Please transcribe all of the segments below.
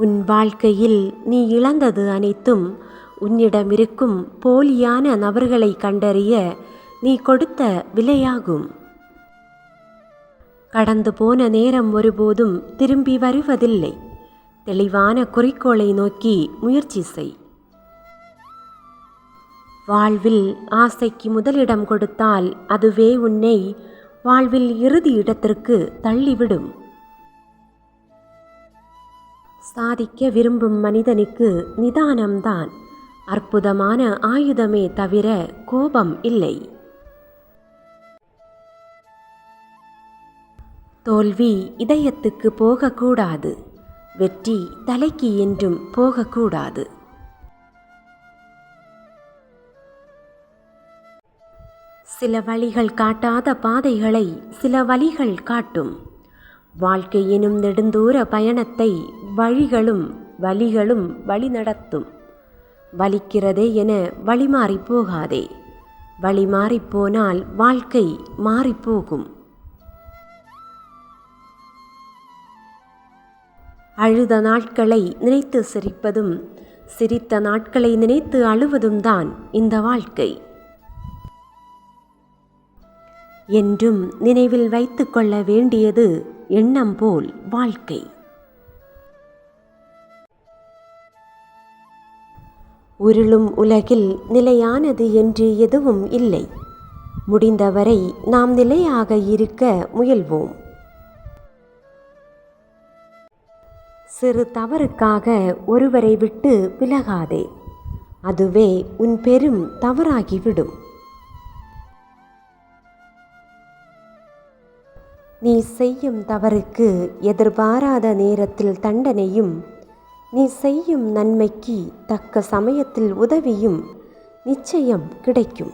உன் வாழ்க்கையில் நீ இழந்தது அனைத்தும் உன்னிடமிருக்கும் போலியான நபர்களை கண்டறிய நீ கொடுத்த விலையாகும். கடந்து போன நேரம் ஒருபோதும் திரும்பி வருவதில்லை. தெளிவான குறிக்கோளை நோக்கி முயற்சி செய். வாழ்வில் ஆசைக்கு முதலிடம் கொடுத்தால் அதுவே உன்னை வாழ்வில் இறுதி இடத்திற்கு தள்ளிவிடும். சாதிக்க விரும்பும் மனிதனுக்கு நிதானம்தான். அற்புதமான ஆயுதமே தவிர கோபம் இல்லை. தோல்வி இதயத்துக்கு போகக்கூடாது. வெற்றி தலைக்கு என்றும் போகக்கூடாது. சில வழிகள் காட்டாத பாதைகளை சில வழிகள் காட்டும். வாழ்க்கை எனும் நெடுந்தூர பயணத்தை வழிகளும் வழிகளும் வழி நடத்தும் வலிக்கிறதே என வழி போகாதே. வழி மாறிப்போனால் வாழ்க்கை மாறிப்போகும். அழுத நாட்களை நினைத்து சிரிப்பதும் சிரித்த நாட்களை நினைத்து அழுவதும் தான் இந்த வாழ்க்கை. என்றும் நினைவில் வைத்துக்கொள்ள வேண்டியது எண்ணம் போல் வாழ்க்கை. உருளும் உலகில் நிலையானது என்று எதுவும் இல்லை. முடிந்தவரை நாம் நிலையாக இருக்க முயல்வோம். சிறு தவறுக்காக ஒருவரை விட்டு விலகாதே. அதுவே உன் பெரும் தவறாகிவிடும். நீ செய்யும் தவறுக்கு எதிர்பாராத நேரத்தில் தண்டனையும் நீ செய்யும் நன்மைக்கு தக்க சமயத்தில் உதவியும் நிச்சயம் கிடைக்கும்.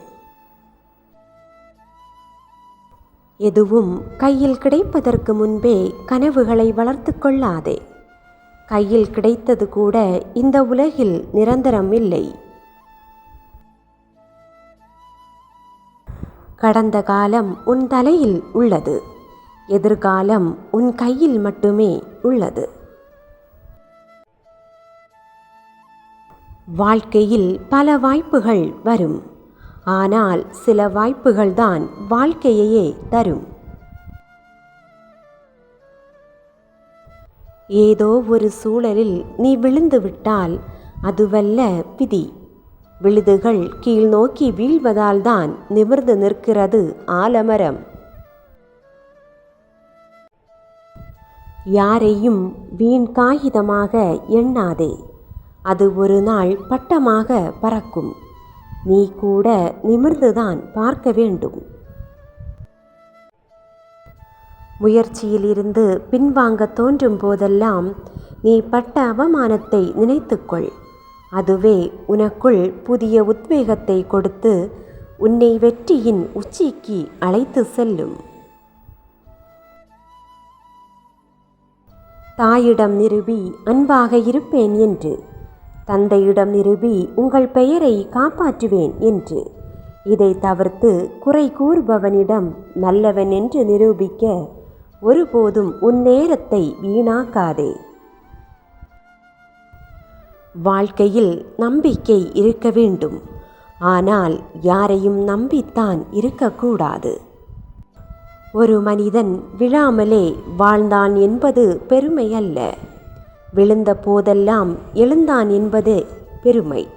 எதுவும் கையில் கிடைப்பதற்கு முன்பே கனவுகளை வளர்த்து கொள்ளாதே. கையில் கிடைத்தது கூட இந்த உலகில் நிரந்தரம் இல்லை. கடந்த காலம் உன் தலையில் உள்ளது. எதிர்காலம் உன் கையில் மட்டுமே உள்ளது. வாழ்க்கையில் பல வாய்ப்புகள் வரும். ஆனால் சில வாய்ப்புகள்தான் வாழ்க்கையையே தரும். ஏதோ ஒரு சூழலில் நீ விழுந்து விட்டால் அதுவல்ல விதி. விழுதுகள் கீழ் நோக்கி வீழ்வதால்தான் நிமிர்ந்து நிற்கிறது ஆலமரம். யாரையும் வீண் காகிதமாக எண்ணாதே. அது ஒரு நாள் பட்டமாக பறக்கும். நீ கூட நிமிர்ந்துதான் பார்க்க வேண்டும். முயற்சியிலிருந்து பின்வாங்க தோன்றும் போதெல்லாம் நீ பட்ட அவமானத்தை நினைத்துக்கொள். அதுவே உனக்குள் புதிய உத்வேகத்தை கொடுத்து உன்னை வெற்றியின் உச்சிக்கு அழைத்து செல்லும். தாயிடம் நிறுவி அன்பாக இருப்பேன் என்று. தந்தையிடம் நிறுவி உங்கள் பெயரை காப்பாற்றுவேன் என்று. இதை தவிர்த்து குறை கூறுபவனிடம் நல்லவன் என்று நிரூபிக்க ஒருபோதும் உன் நேரத்தை வீணாக்காதே. வாழ்க்கையில் நம்பிக்கை இருக்க வேண்டும். ஆனால் யாரையும் நம்பித்தான் இருக்கக்கூடாது. ஒரு மனிதன் விழாமலே வாழ்ந்தான் என்பது பெருமை அல்ல விழுந்த போதெல்லாம் எழுந்தான் என்பது பெருமை.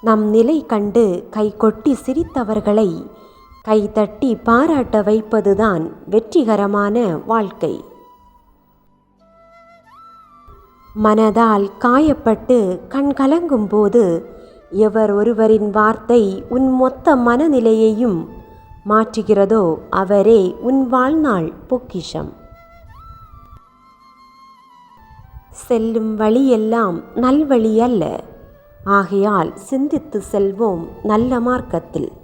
நம் நிலை கண்டு கை கொட்டி சிரித்தவர்களை கைதட்டி பாராட்ட வைப்பதுதான் வெற்றிகரமான வாழ்க்கை. மனதால் காயப்பட்டு கண் கலங்கும் போது எவர் ஒருவரின் வார்த்தை உன் மொத்த மனநிலையையும் மாற்றுகிறதோ அவரே உன் வாழ்நாள் பொக்கிஷம். செல்லும் வழியெல்லாம் நல்வழி அல்ல ஆகையால் சிந்தித்து செல்வோம் நல்ல மார்க்கத்தில்.